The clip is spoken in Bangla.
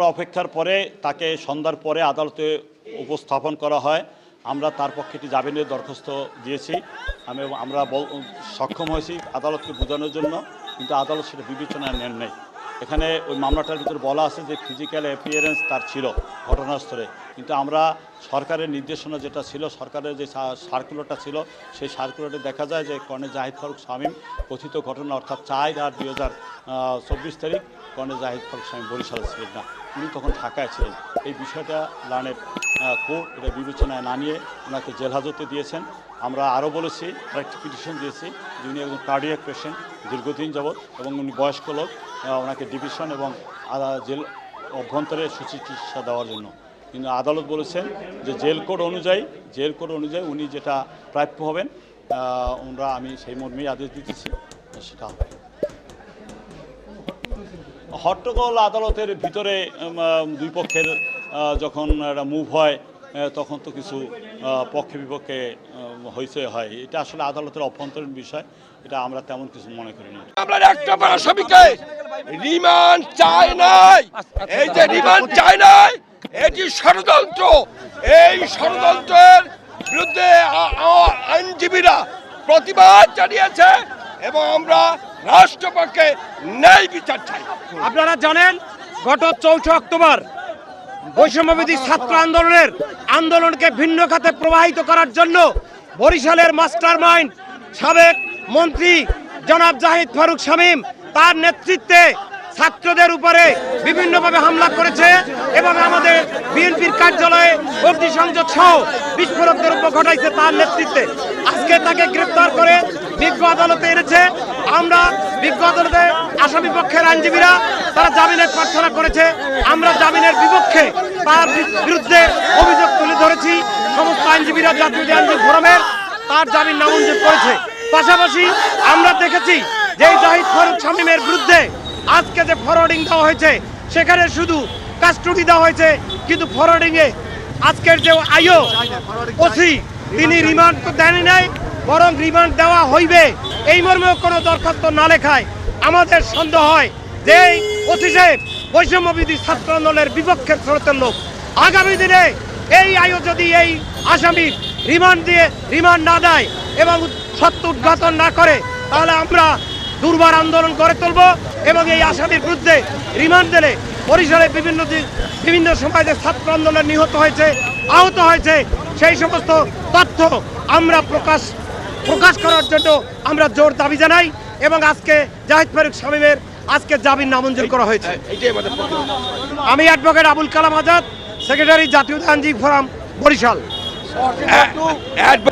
অপেক্ষার পরে তাকে সন্ধ্যার পরে আদালতে উপস্থাপন করা হয়। আমরা তার পক্ষে একটি জামিনের দরখাস্ত দিয়েছি। আমি আমরা সক্ষম হয়েছি আদালতকে বোঝানোর জন্য, কিন্তু আদালত সেটা বিবেচনায় নেন নাই। এখানে ওই মামলাটার ভিতরে বলা আছে যে ফিজিক্যাল অ্যাপিয়ারেন্স তার ছিল ঘটনাস্থলে। কিন্তু আমরা সরকারের নির্দেশনা যেটা ছিল, সরকারের যে সার্কুলারটা ছিল, সেই সার্কুলারে দেখা যায় যে কর্ণে জাহিদ ফারুক শামীম কথিত ঘটনা অর্থাৎ চার আর দুই হাজার চব্বিশ তারিখ কর্ণে জাহিদ ফারুক শামীম বরিশালে ছিলেন না। উনি তখন ঢাকায় ছিলেন। এই বিষয়টা লানের কোর্ট এটা বিবেচনায় না নিয়ে ওনাকে জেল হাজতে দিয়েছেন। আমরা আরও বলেছি আরেকটি পিটিশন দিয়েছি যে উনি একজন কার্ডিয়াক পেশেন্ট দীর্ঘদিন যাবৎ এবং উনি বয়স্ক লোক ওনাকে ডিভিশন এবং জেল অভ্যন্তরে সুচিকিৎসা দেওয়ার জন্য। কিন্তু আদালত বলেছেন যে জেল কোড অনুযায়ী, জেল কোড অনুযায়ী উনি যেটা প্রাপ্য হবেন আমরা আমি সেই মর্মেই আদেশ দিতেছি, সেটা হবে। হট্টগোল আদালতের ভিতরে দুই পক্ষের যখন একটা মুভ হয় তখন তো কিছু পক্ষে বিপক্ষে হইচই হয়। এটা আসলে আদালতের অভ্যন্তরীণ বিষয়। এটা আমরা তেমন কিছু মনে করি না। আমরা একটা আসামিকে রিমান্ড চাই নাই। এই যে রিমান্ড চাই নাই, এটি ষড়যন্ত্র। এই ষড়যন্ত্রের বিরুদ্ধে আইনজীবীরা প্রতিবাদ জানিয়েছে। এবং আমরা রাষ্ট্রপক্ষে ন্যায় বিচার চাই। আপনারা জানেন, গত চৌঠা অক্টোবর বৈষম্যবিধি ছাত্র আন্দোলনের আন্দোলনকে ভিন্ন খাতে প্রবাহিত করার জন্য বরিশালের মাস্টার মাইন্ড সাবেক মন্ত্রী জনাব জাহিদ ফারুক শামীম তার নেতৃত্বে ছাত্রদের উপরে বিভিন্নভাবে হামলা করেছে এবং আমাদের বিএনপির কার্যালয়ে অগ্নিসংযোগ সহ বিস্ফোরকদের দ্রব্য ঘটাইছে তার নেতৃত্বে। আজকে তাকে গ্রেপ্তার করে বিজ্ঞ আদালতে এনেছে। আমরা বিজ্ঞ আদালতে আসামি পক্ষের আইনজীবীরা, তারা জামিনের প্রার্থনা করেছে। আমরা জামিনের বিপক্ষে তার বিরুদ্ধে অভিযোগ তুলে ধরেছি। সমস্ত আইনজীবীরা, জাতীয় আইনজীবী ফোরামের, তার জামিন নামঞ্জুর করেছে। পাশাপাশি আমরা দেখেছি যে জাহিদ ফারুক শামীমের বিরুদ্ধে আজকে যে ফরওয়ার্ডিং দেওয়া হয়েছে, সেখানে শুধু কাস্টডি দেওয়া হয়েছে। কিন্তু ফরওয়ার্ডিং এ আজকের যে আইও, ওসি, তিনি রিমান্ড তো দেনই নাই। বরং রিমান্ড দেওয়া হইবে। এই মর্মেও কোনো দরখাস্ত না লেখায় আমাদের সন্দেহ হয় যে এই সাহেব বৈষম্যবিধি ছাত্র আন্দোলনের বিপক্ষের স্রোতের লোক। আগামী দিনে এই আয়ু যদি এই আসামির রিমান্ড দিয়ে রিমান্ড না দেয় এবং সত্য উদ্ঘাটন না করে, তাহলে আমরা দুর্বার আন্দোলন করে তুলব এবং এই আসামির বিরুদ্ধে রিমান্ড দিলে পরিসরে বিভিন্ন বিভিন্ন সময় যে ছাত্র আন্দোলন নিহত হয়েছে, আহত হয়েছে, সেই সমস্ত তথ্য আমরা প্রকাশ প্রকাশ করার জন্য আমরা জোর দাবি জানাই এবং আজকে জাহিদ ফারুক শামীমের আজকে জামিন নামঞ্জুর করা হয়েছে। পক্ষে আমি অ্যাডভোকেট আবুল কালাম আজাদ সেক্রেটারি জাতীয় আইনজীবী ফোরাম বরিশাল। অ্যাড-